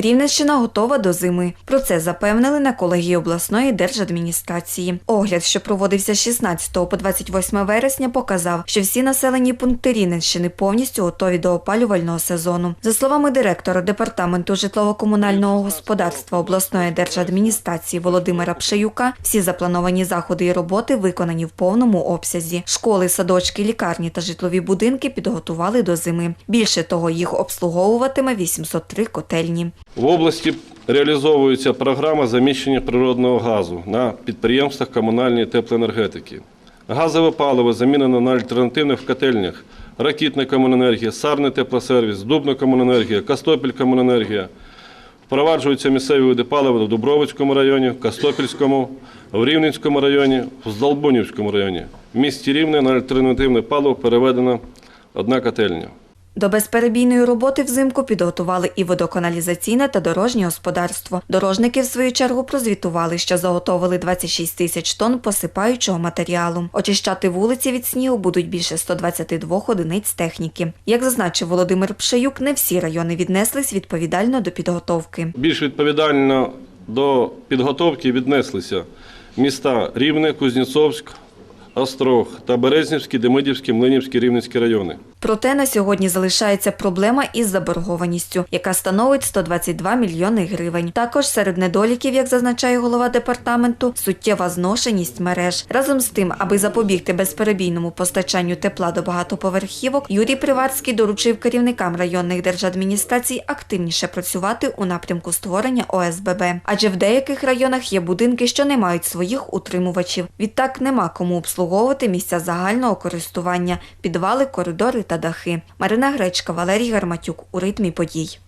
Рівненщина готова до зими. Про це запевнили на колегії обласної держадміністрації. Огляд, що проводився з 16 по 28 вересня, показав, що всі населені пункти Рівненщини повністю готові до опалювального сезону. За словами директора департаменту житлово-комунального господарства обласної держадміністрації Володимира Пшеюка, всі заплановані заходи і роботи виконані в повному обсязі. Школи, садочки, лікарні та житлові будинки підготували до зими. Більше того, їх обслуговуватиме 803 котельні. В області реалізовується програма заміщення природного газу на підприємствах комунальної теплоенергетики. Газове паливо замінено на альтернативних в котельнях. Ракітна комуненергія, Сарний теплосервіс, Дубна комуненергія, Костопіль комуненергія. Впроваджуються місцеві види палива в Дубровицькому районі, в Костопільському, в Рівненському районі, в Здолбунівському районі. В місті Рівне на альтернативне паливо переведена одна котельня. До безперебійної роботи взимку підготували і водоканалізаційне та дорожнє господарство. Дорожники, в свою чергу, прозвітували, що заготовили 26 тисяч тонн посипаючого матеріалу. Очищати вулиці від снігу будуть більше 122 одиниць техніки. Як зазначив Володимир Пшеюк, не всі райони віднеслись відповідально до підготовки. Більш відповідально до підготовки віднеслися міста Рівне, Кузнєцовськ, Острог та Березнівський, Демидівський, Млинівський, Рівненський райони. Проте на сьогодні залишається проблема із заборгованістю, яка становить 122 мільйони гривень. Також серед недоліків, як зазначає голова департаменту, суттєва зношеність мереж. Разом з тим, аби запобігти безперебійному постачанню тепла до багатоповерхівок, Юрій Приварський доручив керівникам районних держадміністрацій активніше працювати у напрямку створення ОСББ. Адже в деяких районах є будинки, що не мають своїх утримувачів. Відтак нема кому обслуговувати місця загального користування, підвали, коридори та дахи. Марина Гречка, Валерій Гарматюк у ритмі подій.